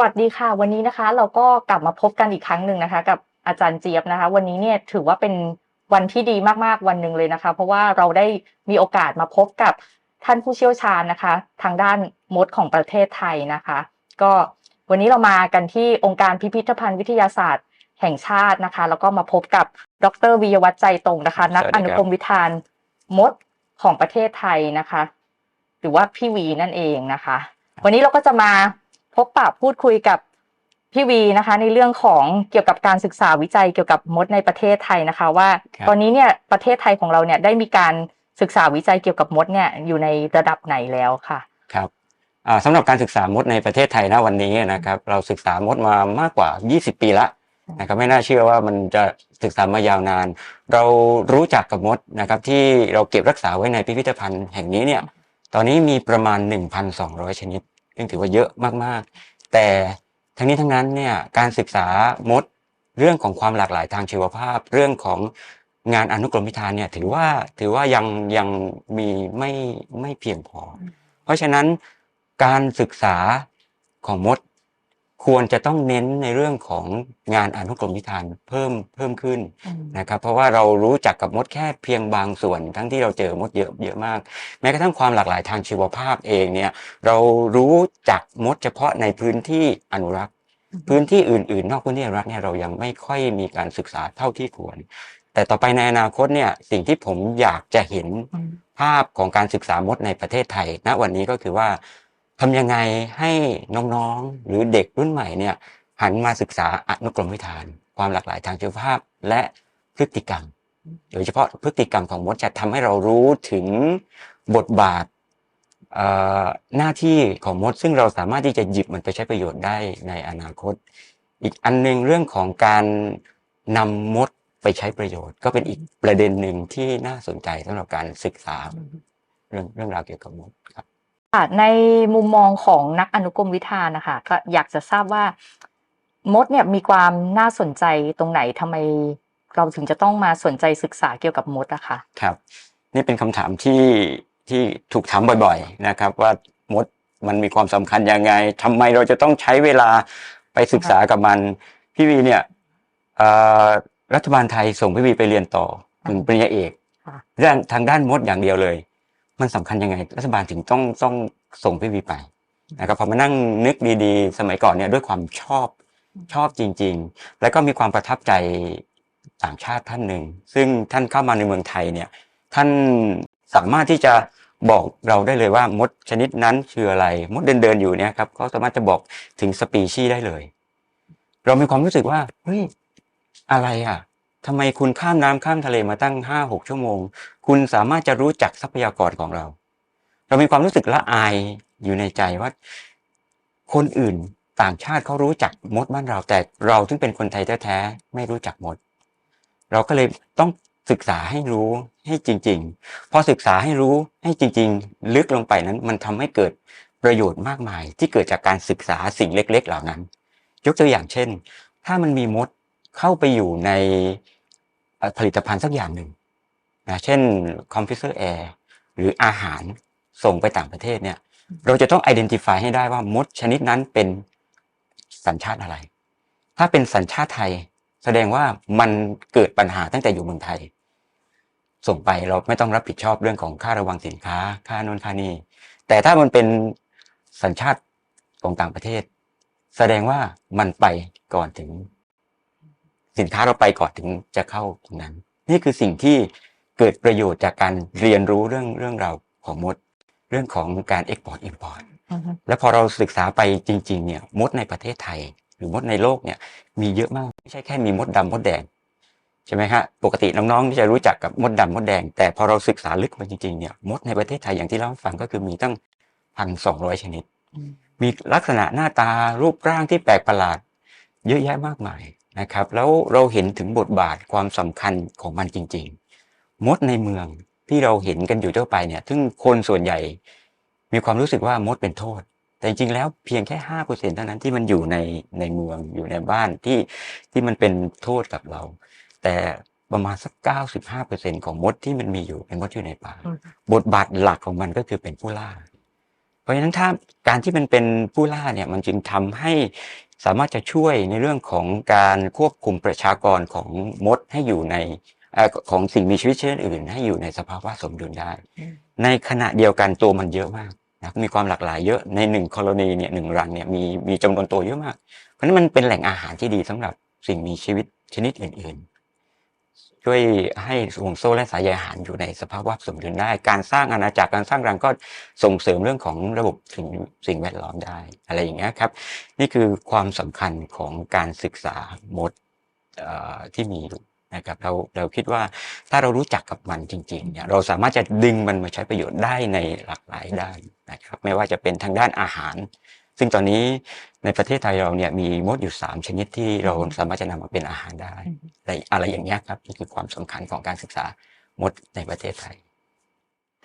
วัสดีค่ะ วันนี้นะคะ เราก็กลับมาพบกันอีกครั้งหนึ่งนะคะ กับอาจารย์เจี๊ยบนะคะ วันนี้เนี่ยถือว่าเป็นวันที่ดีมากๆวันหนึ่งเลยนะคะ เพราะว่าเราได้มีโอกาสมาพบกับท่านผู้เชี่ยวชาญนะคะ ทางด้านมดของประเทศไทยนะคะ ก็วันนี้เรามากันที่องค์การพิพิธภัณฑ์วิทยาศาสตร์แห่งชาตินะคะ แล้วก็มาพบกับดรวิยวัฒน์ใจตรงนะคะ นักสวัสอดีครับนุกรมวิธานมดของประเทศไทยนะคะ หรือว่าพี่วีนั่นเองนะคะ วันนี้เราก็จะมา พบปะพูดคุยกับพี่วีนะคะ ในเรื่องของเกี่ยวกับการศึกษาวิจัยเกี่ยวกับมดในประเทศไทยนะคะ ว่าครับ ตอนนี้เนี่ยประเทศไทยของเราเนี่ยได้มีการศึกษาวิจัยเกี่ยวกับมดเนี่ยอยู่ในระดับไหนแล้วค่ะ ครับอ่าสำหรับการศึกษามดในประเทศไทยนะวันนี้นะครับ เราศึกษามดมามากกว่า 20 ปีละนะครับไม่น่าเชื่อว่ามันจะศึกษามายาวนาน เรารู้จักกับมดนะครับที่เราเก็บรักษาไว้ในพิพิธภัณฑ์แห่งนี้เนี่ยตอนนี้มีประมาณ 1,200 ชนิด ซึ่งถือว่าเยอะมากๆ แต่ทั้งนี้ทั้งนั้นเนี่ยการศึกษามดเรื่องของความหลากหลายทางชีวภาพ เรื่องของงานอนุกรมวิธานเนี่ยถือว่าถือว่ายังยังมีไม่ไม่เพียงพอ เพราะฉะนั้นการศึกษาของมด ควรจะต้องเน้นในเรื่องของงานอนุกรมวิธานเพิ่มเพิ่มขึ้นนะครับเพราะว่าเรารู้จักกับมดแค่เพียงบางส่วน ทั้งที่เราเจอมดเยอะเยอะมาก แม้กระทั่งความหลากหลายทางชีวภาพเองเนี่ยเรารู้จักมดเฉพาะในพื้นที่อนุรักษ์ พื้นที่อื่น ๆ นอกพื้นที่อนุรักษ์เนี่ยเรายังไม่ค่อยมีการศึกษาเท่าที่ควร แต่ต่อไปในอนาคตเนี่ยสิ่งที่ผมอยากจะเห็นภาพของการศึกษามดในประเทศไทยณวันนี้ก็คือว่า ทำยังไงให้น้องๆ หรือเด็กรุ่นใหม่เนี่ยหันมาศึกษาอนุกรมวิธาน ความหลากหลายทางชีวภาพและพฤติกรรม โดยเฉพาะพฤติกรรมของมดจะทำให้เรารู้ถึงบทบาทหน้าที่ของมด ซึ่งเราสามารถที่จะหยิบมันไปใช้ประโยชน์ได้ในอนาคต อีกอันหนึงเรื่องของการนำมดไปใช้ประโยชน์ ก็เป็นอีกประเด็นหนึ่งที่น่าสนใจสำหรับการศึกษาเรื่องเรื่องราวเกี่ยวกับมดครับ ค่ะในมุมมองของนักอนุกรมวิธานนะคะก็อยากจะทราบว่ามดเนี่ยมีความน่าสนใจตรงไหนทำไมเราถึงจะต้องมาสนใจศึกษาเกี่ยวกับมดอะคะครับ นี่เป็นคำถามที่ที่ถูกถามบ่อยๆนะครับว่ามดมันมีความสำคัญยังไงทำไมเราจะต้องใช้เวลาไปศึกษากับมัน พี่วีเนี่ยเอ่อรัฐบาลไทยส่งพี่วีไปเรียนต่อถึงปริญญาเอกค่ะ เรื่องทางด้านมดอย่างเดียวเลย มันสำคัญยังไง รัฐบาลถึงต้องต้องส่งพี่วีไปนะครับพอมานั่งนึกดีๆ สมัยก่อนเนี่ยด้วยความชอบชอบจริง ๆ แล้วก็มีความประทับใจต่างชาติท่านหนึ่ง ซึ่งท่านเข้ามาในเมืองไทยเนี่ยท่านสามารถที่จะบอกเราได้เลยว่ามดชนิดนั้นคืออะไร มดเดินเดินๆอยู่เนี่ยครับเขาสามารถจะบอกถึงสปีชีส์ได้เลย เรามีความรู้สึกว่าเฮ้ยอะไรอะ ทำไมคุณข้ามน้ำข้ามทะเลมาตั้งห้าหกชั่วโมง คุณสามารถจะรู้จักทรัพยากรของเรา เรามีความรู้สึกละอายอยู่ในใจว่า คนอื่นต่างชาติเขารู้จักมดบ้านเรา แต่เราซึ่งเป็นคนไทยแท้ๆไม่รู้จักมด เราก็เลยต้องศึกษาให้รู้ให้จริง ๆ พอศึกษาให้รู้ให้จริง ๆ ลึกลงไปนั้น มันทำให้เกิดประโยชน์มากมาย ที่เกิดจากการศึกษาสิ่งเล็ก ๆ เหล่านั้น ยกตัวอย่างเช่น ถ้ามันมีมด เข้าไปอยู่ในเอ่อผลิตภัณฑ์สักอย่างหนึ่งนะเช่นคอมพิวเตอร์แอร์หรืออาหารส่งไปต่างประเทศเนี่ย เราจะต้อง identify ให้ได้ว่ามดชนิดนั้นเป็นสัญชาติอะไร ถ้าเป็นสัญชาติไทย แสดงว่ามันเกิดปัญหาตั้งแต่อยู่เมืองไทย ส่งไปเราไม่ต้องรับผิดชอบเรื่องของค่าระวังสินค้า ค่าโน่นค่านี่แต่ถ้ามันเป็นสัญชาติของต่างประเทศ แสดงว่ามันไปก่อนถึง สินค้าเราไปก่อนถึงจะเข้าตรงนั้น นี่คือสิ่งที่เกิดประโยชน์จากการเรียนรู้เรื่องเรื่องราวของมด เรื่องของการ export import แล้วพอเราศึกษาไปจริง ๆ เนี่ยมดในประเทศไทย หรือมดในโลกเนี่ย มีเยอะมากไม่ใช่แค่มีมดดำมดแดงใช่ไหมฮะปกติน้องๆที่จะรู้จักกับมดดำมดแดง แต่พอเราศึกษาลึกไปจริงๆเนี่ยมดในประเทศไทยอย่างที่เล่าให้ฟังก็คือมีตั้งพันสองร้อยชนิด มีลักษณะหน้าตารูปร่างที่แปลกประหลาด เยอะแยะมากมาย นะครับ แล้วเราเห็นถึงบทบาทความสำคัญของมันจริง ๆ มดในเมืองที่เราเห็นกันอยู่ทั่วไปเนี่ยซึ่งคนส่วนใหญ่มีความรู้สึกว่ามดเป็นโทษ แต่จริงๆแล้วเพียงแค่ห้าเปอร์เซ็นเท่านั้นที่มันอยู่ในในเมืองอยู่ในบ้านที่ที่มันเป็นโทษกับเรา แต่ประมาณสักเก้าสิบห้าเปอร์เซ็นของมดที่มันมีอยู่เป็นมดอยู่ในป่าอืมบทบาทหลักของมันก็คือเป็นผู้ล่าเพ ราะราะฉะนั้นถ้าการที่มันเป็นผู้ล่าเนี่ยมันจึงทำให้สามารถจะช่วยในเรื่องของการควบคุมประชากรของมดให้อยู่ในเอ่อของสิ่งมีชีวิตชนิดอื่น ให้อยู่ในสภาวะสมดุลได้อืมในขณะเดียวกันตัวมันเยอะมากนะมีความหลากหลายเยอะในหนึ่งกรณีเนี่ยหนึ่งรังเนี่ยมีมีจำนวนตัวเยอะมาก เพราะฉะนั้นมันเป็นแหล่งอาหารที่ดีสำหรับสิ่งมีชีวิตชนิดอื่นๆ ช่วยให้ห่วงโซ่และสายใยอาหารอยู่ในสภาพวะสมดุลได้ การสร้างอาณาจักรการสร้างรังก็ส่งเสริมเรื่องของระบบสิ่งสิ่งแวดล้อมได้ อะไรอย่างเงี้ยครับ นี่คือความสำคัญของการศึกษามดที่มีอยู่นะครับเราเราคิดว่าถ้าเรารู้จักกับมันจริงๆเนี่ยเราสามารถจะดึงมันมาใช้ประโยชน์ได้ในหลากหลายด้านนะครับ ไม่ว่าจะเป็นทางด้านอาหาร ซึ่งตอนนี้ในประเทศไทยเราเนี่ยมีมดอยู่ 3 ชนิดที่เราสามารถจะนำมาเป็นอาหารได้อืมอะไรอะไรอย่างเงี้ยครับนี่คือความสำคัญของการศึกษามดในประเทศไทย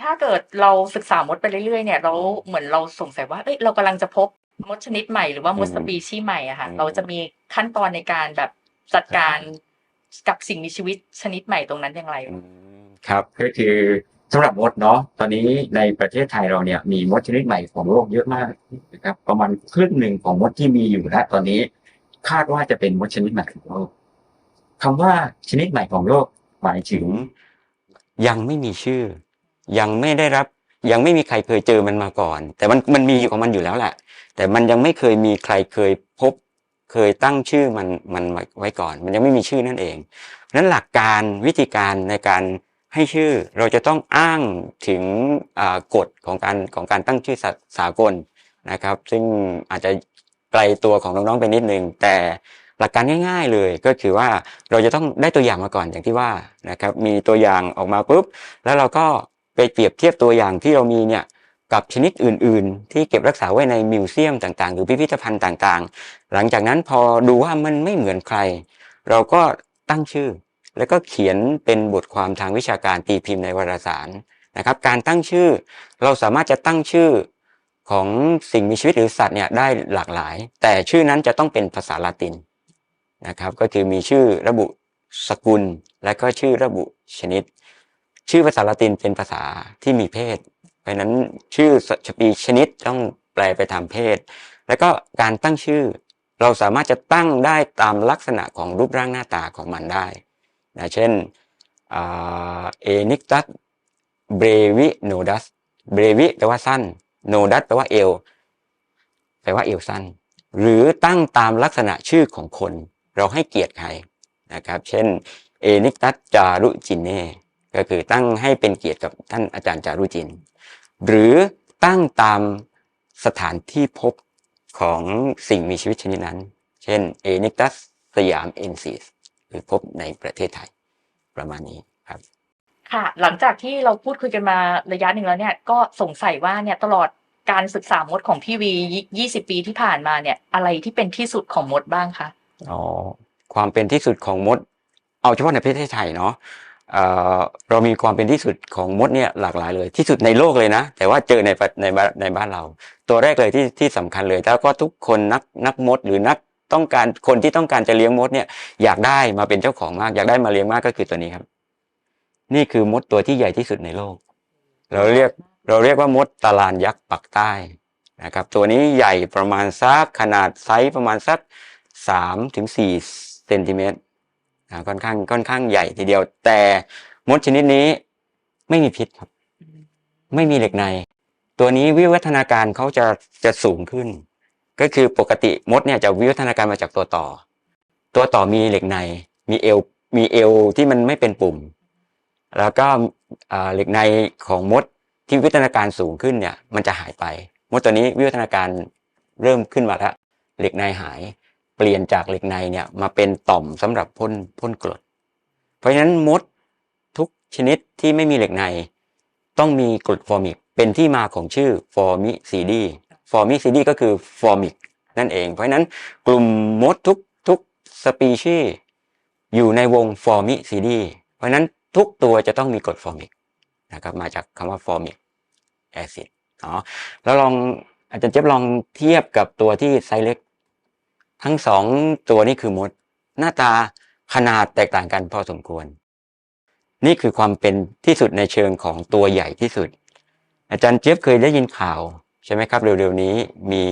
ถ้าเกิดเราศึกษามดไปเรื่อยๆเนี่ยเราเหมือนเราสงสัยว่าเอ้ยเรากำลังจะพบมดชนิดใหม่หรือว่ามดอืมสปีชีส์ใหม่อะค่ะอืมเราจะมีขั้นตอนในการแบบจัดการกับสิ่งมีชีวิตชนิดใหม่ตรงนั้นอย่างไรอืมครับก็คือ สำหรับมดเนาะตอนนี้ในประเทศไทยเราเนี่ยมีมดชนิดใหม่ของโลกเยอะมากนะครับประมาณครึ่งหนึ่งของมดที่มีอยู่ณตอนนี้คาดว่าจะเป็นมดชนิดใหม่ของโลกคำว่าชนิดใหม่ของโลกหมายถึง ยังไม่มีชื่อ ยังไม่ได้รับ ยังไม่มีใครเคยเจอมันมาก่อน แต่มันมันมีอยู่ของมันอยู่แล้วแหละ แต่มันยังไม่เคยมีใครเคยพบ เคยตั้งชื่อมันมันไว้ไว้ก่อน มันยังไม่มีชื่อนั่นเองเพราะฉะนั้นหลักการวิธีการในการ ให้ชื่อเราจะต้องอ้างถึงกฎของการของการตั้งชื่อสสากลนะครับ ซึ่งอาจจะไกลตัวของน้องๆไปนิดนึง แต่หลักการง่าย ๆเลยก็คือว่าเราจะต้องได้ตัวอย่างมาก่อนอย่างที่ว่านะครับมีตัวอย่างออกมาปุ๊บ แล้วเราก็ไปเปรียบเทียบตัวอย่างที่เรามีเนี่ยกับชนิดอื่น ๆ ที่เก็บรักษาไว้ในมิวเซียมต่างๆ หรือพิพิธภัณฑ์ต่างๆ หลังจากนั้นพอดูว่ามันไม่เหมือนใคร เราก็ตั้งชื่อ แล้วก็เขียนเป็นบทความทางวิชาการตีพิมพ์ในวารสารนะครับ การตั้งชื่อเราสามารถจะตั้งชื่อของสิ่งมีชีวิตหรือสัตว์เนี่ยได้หลากหลาย แต่ชื่อนั้นจะต้องเป็นภาษาละตินนะครับ ก็คือมีชื่อระบุสกุล และก็ชื่อระบุชนิด ชื่อภาษาละตินเป็นภาษาที่มีเพศ เพราะนั้นชื่อสปีชนิดต้องแปลไปตามเพศ แล้วก็การตั้งชื่อ เราสามารถจะตั้งได้ตามลักษณะของรูปร่างหน้าตาของมันได้ นะเช่นเอนิกตัสเบรวิโนดัสเบรวิแปลว่าสั้นโนดัสแปลว่าเอวแปลว่าเอวสั้น หรือตั้งตามลักษณะชื่อของคน เราให้เกียรติใครนะครับ เช่นเอนิกตัสจารุจินเน่ก็คือตั้งให้เป็นเกียรติกับท่านอาจารย์จารุจิน หรือตั้งตามสถานที่พบของสิ่งมีชีวิตชนิดนั้น เช่นเอนิกตัสสยามเอนซีส รือพบในประเทศไทยประมาณนี้ครับ ค่ะ หลังจากที่เราพูดคุยกันมาระยะหนึ่งแล้วเนี่ยก็สงสัยว่าเนี่ยตลอดการศึกษามดของพี่วียี่สิบปีที่ผ่านมาเนี่ยอะไรที่เป็นที่สุดของมดบ้างคะอ๋อความเป็นที่สุดของมด เอาเฉพาะในประเทศไทยเนาะเอ่อเรามีความเป็นที่สุดของมดเนี่ยหลากหลายเลย ที่สุดในโลกเลยนะ แต่ว่าเจอในประในบ้านในบ้านเรา ตัวแรกเลยที่ที่สำคัญเลยแล้วก็ทุกคนนักนักมดหรือนัก ต้องการคนที่ต้องการจะเลี้ยงมดเนี่ยอยากได้มาเป็นเจ้าของมาก อยากได้มาเลี้ยงมากก็คือตัวนี้ครับ นี่คือมดตัวที่ใหญ่ที่สุดในโลก เราเรียกเราเรียกว่ามดตารานยักษ์ปักใต้นะครับตัวนี้ใหญ่ประมาณสักขนาดไซส์ประมาณสักสามถึงสี่เซนติเมตรอ่าค่อนข้างค่อนข้างใหญ่ทีเดียว แต่มดชนิดนี้ไม่มีพิษครับ ไม่มีเหล็กใน ตัวนี้วิวัฒนาการเขาจะจะสูงขึ้น ก็คือปกติมดเนี่ยจะวิวัฒนาการมาจากตัวต่อ ตัวต่อมีเหล็กในมีเอวมีเอวที่มันไม่เป็นปุ่ม แล้วก็เหล็กในของมดที่วิวัฒนาการสูงขึ้นเนี่ยมันจะหายไป มดตัวนี้วิวัฒนาการเริ่มขึ้นมาแล้วเหล็กในหายเปลี่ยนจากเหล็กในเนี่ยมาเป็นต่อมสำหรับพ่นพ่นกรด เพราะฉะนั้นมดทุกชนิดที่ไม่มีเหล็กใน ต้องมีกรดฟอร์มิกเป็นที่มาของชื่อฟอร์มิซีดี ฟอร์มิซีดีก็คือฟอร์มิกนั่นเอง เพราะฉะนั้นกลุ่มมดทุกทุกสปีชีส์อยู่ในวงฟอร์มิซีดีเพราะนั้นทุกตัวจะต้องมีกรดฟอร์มิกนะครับมาจากคำว่าฟอร์มิกแอซิดเนาะแล้วลองอาจารย์เจี๊ยบลองเทียบกับตัวที่ไซเล็ก ทั้งสองตัวนี้คือมด หน้าตาขนาดแตกต่างกันพอสมควร นี่คือความเป็นที่สุดในเชิงของตัวใหญ่ที่สุด อาจารย์เจี๊ยบเคยได้ยินข่าว ใช่ไหมครับ เร็วๆนี้มี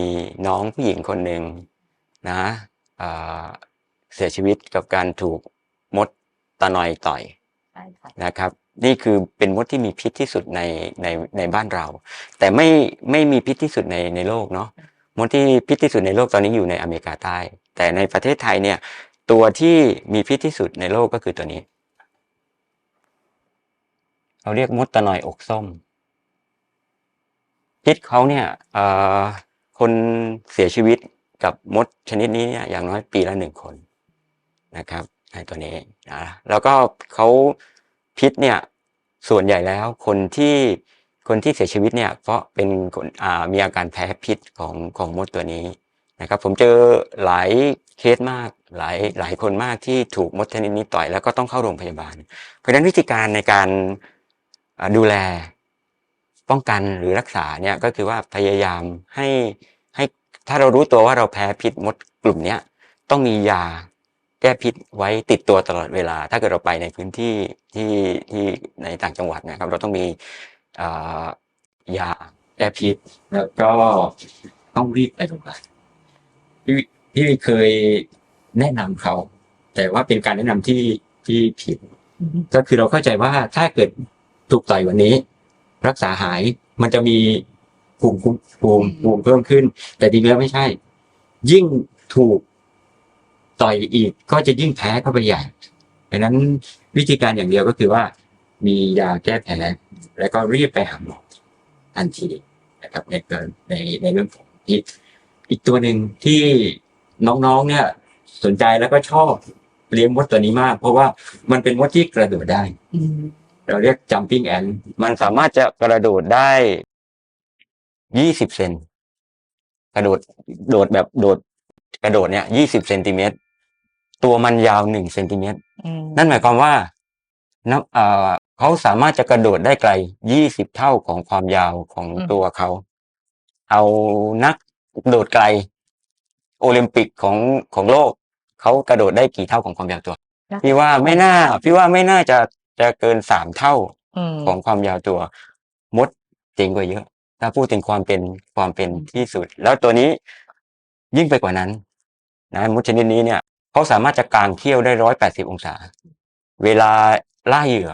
น้องผู้หญิงคนหนึ่งนะอ่าเสียชีวิตกับการถูกมดตะนอยต่อยใช่ค่ะนะครับ นี่คือเป็นมดที่มีพิษที่สุดในในในบ้านเรา แต่ไม่ไม่มีพิษที่สุดในในโลกเนาะมดที่พิษที่สุดในโลกตอนนี้อยู่ในอเมริกาใต้ แต่ในประเทศไทยเนี่ย ตัวที่มีพิษที่สุดในโลกก็คือตัวนี้ เราเรียกมดตะนอยอกส้ม พิษเขาเนี่ยคนเสียชีวิตกับมดชนิดนี้เนี่ยอย่างน้อยปีละหนึ่งคนนะครับในตัวนี้นะแล้วก็เขาพิษเนี่ยส่วนใหญ่แล้วคนที่คนที่เสียชีวิตเนี่ยเพราะเป็นคนมีอาการแพ้พิษของของมดตัวนี้นะครับ ผมเจอหลายเคสมากหลายหลายคนมากที่ถูกมดชนิดนี้ต่อยแล้วก็ต้องเข้าโรงพยาบาล เพราะฉะนั้นวิธีการในการดูแล ป้องกันหรือรักษาเนี่ยก็คือว่าพยายามให้ให้ถ้าเรารู้ตัวว่าเราแพ้พิษมดกลุ่มเนี้ยต้องมียาแก้พิษไว้ติดตัวตลอดเวลา ถ้าเกิดเราไปในพื้นที่ที่ที่ในต่างจังหวัดนะครับ เราต้องมีเอ่อยาแก้พิษแล้วก็ต้องรีบไปโรงพยาบาลพี่พี่เคยแนะนำเขา แต่ว่าเป็นการแนะนำที่ที่ผิด ก็คือเราเข้าใจว่าถ้าเกิดถูกต่อยวันนี้ รักษาหายมันจะมีภูมิคุ้มภูมิภูมิเพิ่มขึ้น แต่จริงๆแล้วไม่ใช่ ยิ่งถูกต่อยอีกก็จะยิ่งแพ้เข้าไปใหญ่ดังนั้นวิธีการอย่างเดียวก็คือว่า มียาแก้แพ้แล้วก็รีบไปหาหมอทันทีนะครับในเกินในในเรื่องของพิษอีกตัวหนึ่งที่น้องๆ เนี่ย สนใจแล้วก็ชอบเลี้ยงมดตัวนี้มาก เพราะว่ามันเป็นมดที่กระโดดได้อื เราเรียก jumping ant มันสามารถจะกระโดดได้ยี่สิบเซนกระโดดโดดแบบโดด กระโดดเนี่ยยี่สิบเซนติเมตรตัวมันยาวหนึ่งเซนติเมตรอืมนั่นหมายความว่านับเอ่อเขาสามารถจะกระโดดได้ไกลยี่สิบเท่าของความยาวของตัวเขา เอานักโดดไกล โอลิมปิกของของโลกเขากระโดดได้กี่เท่าของความยาวตัว พี่ว่าไม่น่า พี่ว่าไม่น่าจะ จะเกินสามเท่าอืมของความยาวตัว มดเจ๋งกว่าเยอะ ถ้าพูดถึงความเป็นความเป็นที่สุด แล้วตัวนี้ยิ่งไปกว่านั้น นะมดชนิดนี้เนี่ยเขาสามารถจะกางเขี้ยวได้ร้อยแปดสิบองศา เวลาล่าเหยื่อ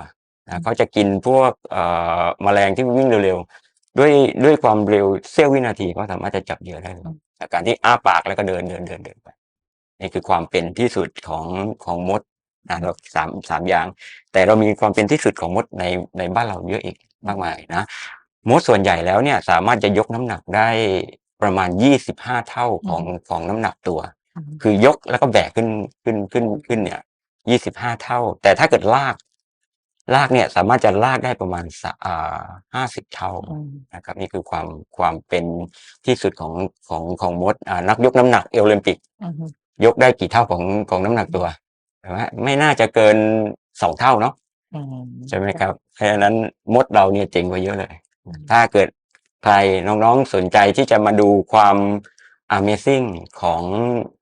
นะเขาจะกินพวกเอ่อแมลงที่วิ่งเร็วๆด้วยด้วยความเร็วเสี้ยววินาทีเขาสามารถจะจับเหยื่อได้เลยจากการที่อ้าปากแล้วก็เดินเดินเดินเดินไปนี่คือความเป็นที่สุดของของมด นะเราสามสามอย่าง แต่เรามีความเป็นที่สุดของมดในในบ้านเราเยอะอีกมากมายนะมดส่วนใหญ่แล้วเนี่ยสามารถจะยกน้ำหนักได้ประมาณยี่สิบห้าเท่าของของน้ำหนักตัว คือยกแล้วก็แบกขึ้นขึ้นขึ้นขึ้นเนี่ยยี่สิบห้าเท่า แต่ถ้าเกิดลาก ลากเนี่ยสามารถจะลากได้ประมาณสะอ่าห้าสิบเท่าอืมนะครับ นี่คือความความเป็นที่สุดของของของมดอ่านักยกน้ำหนักเอโอลิมปิกอืมยกได้กี่เท่าของของน้ำหนักตัว แต่ว่าไม่น่าจะเกินสองเท่าเนาะอืมใช่ไหมครับเพราะฉะนั้นมดเราเนี่ยเจ๋งกว่าเยอะเลยอืมถ้าเกิดใครน้องๆสนใจที่จะมาดูความ Amazing ของ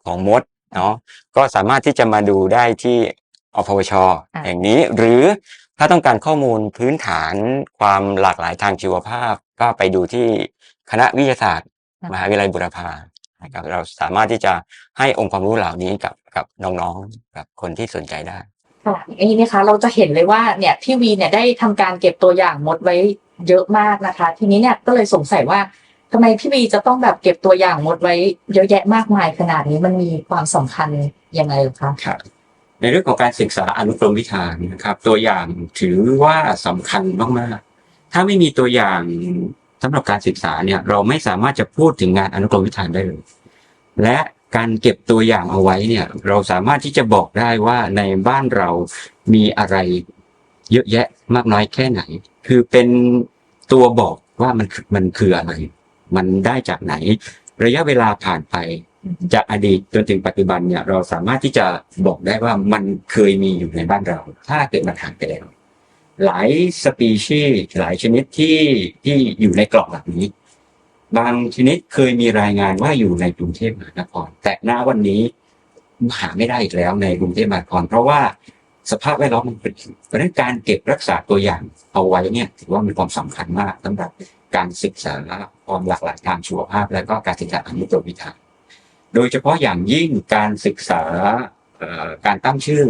ของมดเนาะก็สามารถที่จะมาดูได้ที่อพวชแห่งนี้ หรือถ้าต้องการข้อมูลพื้นฐานความหลากหลายทางชีวภาพ ก็ไปดูที่คณะวิทยาศาสตร์ มหาวิทยาลัยบุรพา นะครับเราสามารถที่จะให้องค์ความรู้เหล่านี้กับกับน้องๆกับคนที่สนใจได้ค่ะอันนี้นะคะเราจะเห็นเลยว่าเนี่ยพี่วีเนี่ยได้ทำการเก็บตัวอย่างมดไว้เยอะมากนะคะ ทีนี้เนี่ยก็เลยสงสัยว่าทำไมพี่วีจะต้องแบบเก็บตัวอย่างมดไว้เยอะแยะมากมายขนาดนี้มันมีความสำคัญยังไงเหรอคะครับในเรื่องของการศึกษาอนุกรมวิธานนะครับ ตัวอย่างถือว่าสำคัญมากๆถ้าไม่มีตัวอย่าง สำหรับการศึกษาเนี่ยเราไม่สามารถจะพูดถึงงานอนุกรมวิธานได้เลย และการเก็บตัวอย่างเอาไว้เนี่ย เราสามารถที่จะบอกได้ว่าในบ้านเรามีอะไรเยอะแยะมากน้อยแค่ไหน คือเป็นตัวบอกว่ามันมันคืออะไร มันได้จากไหน ระยะเวลาผ่านไป จากอดีตจนถึงปัจจุบันเนี่ย เราสามารถที่จะบอกได้ว่ามันเคยมีอยู่ในบ้านเรา ถ้าเกิดมันหายไปแล้ว หลายสปีชีส์หลายชนิดที่ที่อยู่ในกล่องแบบนี้ บางชนิดเคยมีรายงานว่าอยู่ในกรุงเทพมหานคร แต่ณวันนี้หาไม่ได้อีกแล้วในกรุงเทพมหานคร เพราะว่าสภาพแวดล้อมมันเปลี่ยนเพราะฉะนั้นการเก็บรักษาตัวอย่างเอาไว้เนี่ยถือว่ามีความสำคัญมากสำหรับการศึกษาความหลากหลายทางชีวภาพ และก็การศึกษาอนุตัววิทาโดยเฉพาะอย่างยิ่งการศึกษาการตั้งชื่อ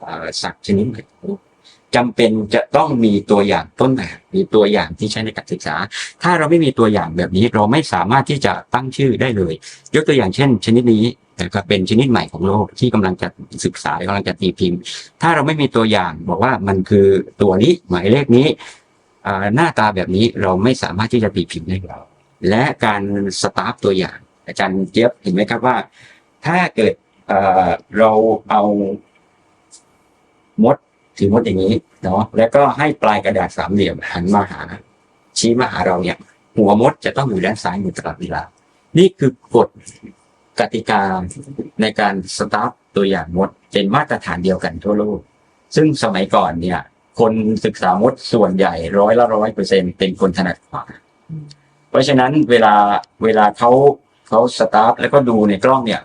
เอ่อสัตว์ชนิดใหม่ จำเป็นจะต้องมีตัวอย่างต้นแบบมีตัวอย่างที่ใช้ในการศึกษา ถ้าเราไม่มีตัวอย่างแบบนี้เราไม่สามารถที่จะตั้งชื่อได้เลย ยกตัวอย่างเช่น ชนิดนี้นะครับเป็นชนิดใหม่ของโลกที่กำลังจะศึกษากำลังจะตีพิมพ์ ถ้าเราไม่มีตัวอย่างบอกว่ามันคือตัวนี้หมายเลขนี้หน้าตาแบบนี้เราไม่สามารถที่จะตีพิมพ์ได้และการสตาร์ฟตัวอย่าง อาจารย์เจี๊ยบเห็นไหมครับว่า ถ้าเกิดเราเอามด ถือมดอย่างนี้เนาะแล้วก็ให้ปลายกระดาษสามเหลี่ยมหันมาหา ชี้มาหาเราเนี่ย หัวมดจะต้องอยู่ด้านซ้ายมือตลอดเวลา นี่คือกฎกติกาในการสตาร์ทตัวอย่างมดเป็นมาตรฐานเดียวกันทั่วโลก ซึ่งสมัยก่อนเนี่ย คนศึกษามดส่วนใหญ่ร้อยละร้อยเปอร์เซ็นเป็นคนถนัดขวาเพราะฉะนั้นเวลาเวลาเขาเขาสตาร์ทแล้วก็ดูในกล้องเนี่ย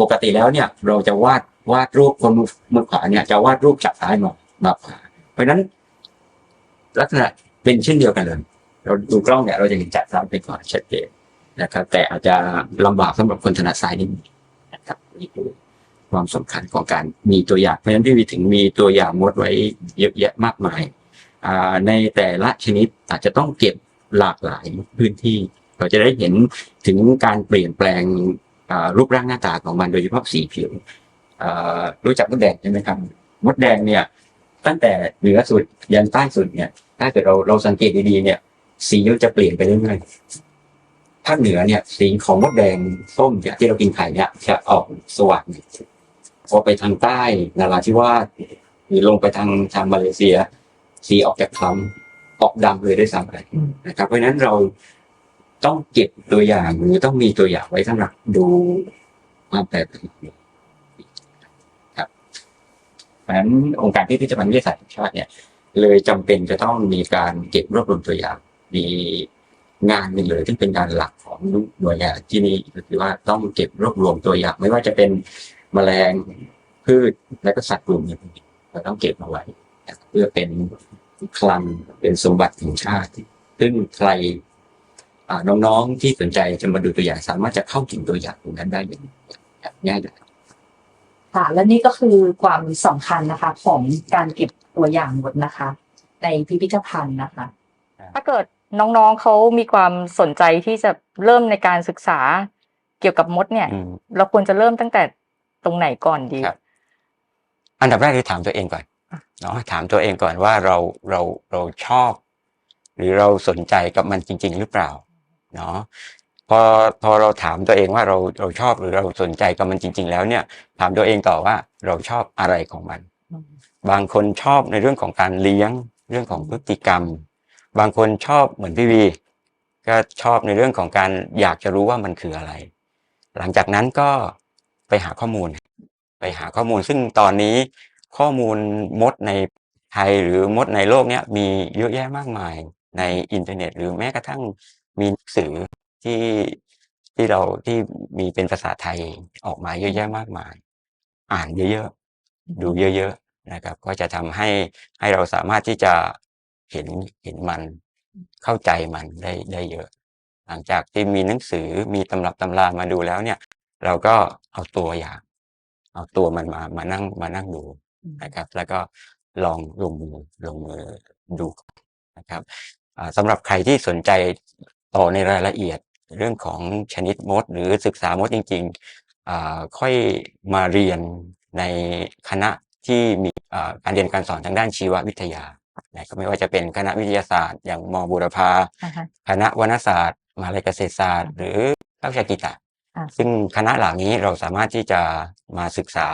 ปกติแล้วเนี่ย เราจะวาดวาดรูปคนมือขวาเนี่ยจะวาดรูปจากซ้ายมา มาขวาเพราะนั้นลักษณะเป็นเช่นเดียวกันเลย เราดูกล้องเนี่ยเราจะเห็นจากซ้ายไปขวาชัดเจนนะครับ แต่อาจจะลำบากสำหรับคนถนัดซ้ายนิดนึงนะครับนี่คือความสำคัญของการมีตัวอย่าง เพราะฉะนั้นพี่วีถึงมีตัวอย่างมดไว้เยอะแยะมากมายในแต่ละชนิดอาจจะต้องเก็บหลากหลายพื้นที่ เราจะได้เห็นถึงการเปลี่ยนแปลงรูปร่างหน้าตาของมันโดยเฉพาะสีผิวรู้จักมดแดงใช่ไหมครับมดแดงเนี่ย ตั้งแต่เหนือสุดยันใต้สุดเนี่ย ถ้าเกิดเราเราสังเกตดีๆเนี่ย สีจะเปลี่ยนไปเรื่อยๆภาคเหนือเนี่ย สีของมดแดงส้มเนี่ยที่เรากินไข่เนี่ยจะออกสว่างพอไปทางใต้นาราธิวาสหรือลงไปทางทางมาเลเซีย สีออกจากคล้ำออกดำเลยด้วยซ้ำไปนะครับ เพราะฉะนั้นเราต้องเก็บตัวอย่างหรือต้องมีตัวอย่างไว้สำหรับดูความแปลกปลีกครับเพ ราะฉะนั้นองค์การพิพิธภัณฑ์วิทยาศาสตร์แห่งชาติเนี่ยเลยจำเป็นจะต้องมีการเก็บรวบรวมตัวอย่างมีงานหนึ่งเลยที่เป็นงานหลักของหน่วยงานที่นี่ก็คือว่าต้องเก็บรวบรวมตัวอย่าง ไม่ว่าจะเป็นแมลงพืชและก็สัตว์กลุ่มอื่นๆเราต้องเก็บมาไว้ เพื่อเป็นคลังเป็นสมบัติของชาติ ซึ่งใครน้องๆที่สนใจจะมาดูตัวอย่างสามารถจะเข้าถึงตัวอย่างตรงนั้นได้อย่างง่ายดาย ค่ะ และนี่ก็คือความสำคัญนะคะ ของการเก็บตัวอย่างหมดนะคะ ในพิพิธภัณฑ์นะคะ ถ้าเกิดน้องๆเขามีความสนใจที่จะเริ่มในการศึกษาเกี่ยวกับมดเนี่ย อืม เราควรจะเริ่มตั้งแต่ตรงไหนก่อนดี ครับ อันดับแรกคือถามตัวเองก่อนอะ เนาะถามตัวเองก่อนว่าเราเราเราชอบ หรือเราสนใจกับมันจริง ๆ หรือเปล่าเนาะ พอพอเราถามตัวเองว่าเราเราชอบหรือเราสนใจกับมันจริง ๆ แล้วเนี่ย ถามตัวเองต่อว่าเราชอบอะไรของมัน บางคนชอบในเรื่องของการเลี้ยงเรื่องของพฤติกรรม บางคนชอบเหมือนพี่วี ก็ชอบในเรื่องของการอยากจะรู้ว่ามันคืออะไร หลังจากนั้นก็ไปหาข้อมูล ไปหาข้อมูลซึ่งตอนนี้ข้อมูลมดในไทยหรือมดในโลกเนี้ยมีเยอะแยะมากมายในอินเทอร์เน็ต หรือแม้กระทั่งมีหนังสือ ที่ที่เราที่มีเป็นภาษาไทยออกมาเยอะแยะมากมาย อ่านเยอะๆดูเยอะๆนะครับ ก็จะทำให้ให้เราสามารถที่จะเห็นเห็นมันเข้าใจมันได้ได้เยอะ หลังจากที่มีหนังสือมีตำรับตำรามาดูแล้วเนี่ย เราก็เอาตัวอย่าง เอาตัวมันมามานั่งมานั่งดูนะครับ แล้วก็ลองลงมือลงมือดูนะครับสำหรับใครที่สนใจต่อในรายละเอียด เรื่องของชนิดมด หรือศึกษามดจริงๆอ่าค่อยมาเรียนในคณะที่มีอ่าการเรียนการสอนทางด้านชีววิทยานะครับไม่ว่าจะเป็นคณะวิทยาศาสตร์ อย่างมบูรพาอ่าฮะคณะวรรณศาสตร์มหาลัยเกษตรศาสตร์ หรือภาควิชากีตาอ่าซึ่งคณะเหล่านี้เราสามารถที่จะมาศึกษา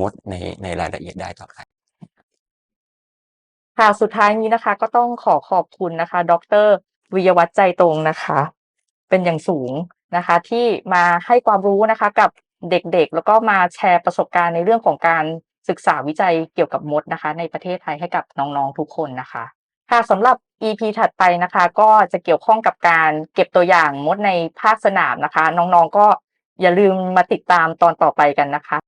มดในในรายละเอียดได้ต่อไปค่ะสุดท้ายนี้นะคะ ก็ต้องขอขอบคุณนะคะ ดรวิยวัฒน์ใจตรงนะคะ เป็นอย่างสูงนะคะ ที่มาให้ความรู้นะคะ กับเด็กๆ แล้วก็มาแชร์ประสบการณ์ในเรื่องของการศึกษาวิจัยเกี่ยวกับมดนะคะ ในประเทศไทยให้กับน้องๆทุกคนนะคะค่ะสำหรับ EP ถัดไปนะคะ ก็จะเกี่ยวข้องกับการเก็บตัวอย่างมดในภาคสนามนะคะ น้องๆก็อย่าลืมมาติดตามตอนต่อไปกันนะคะ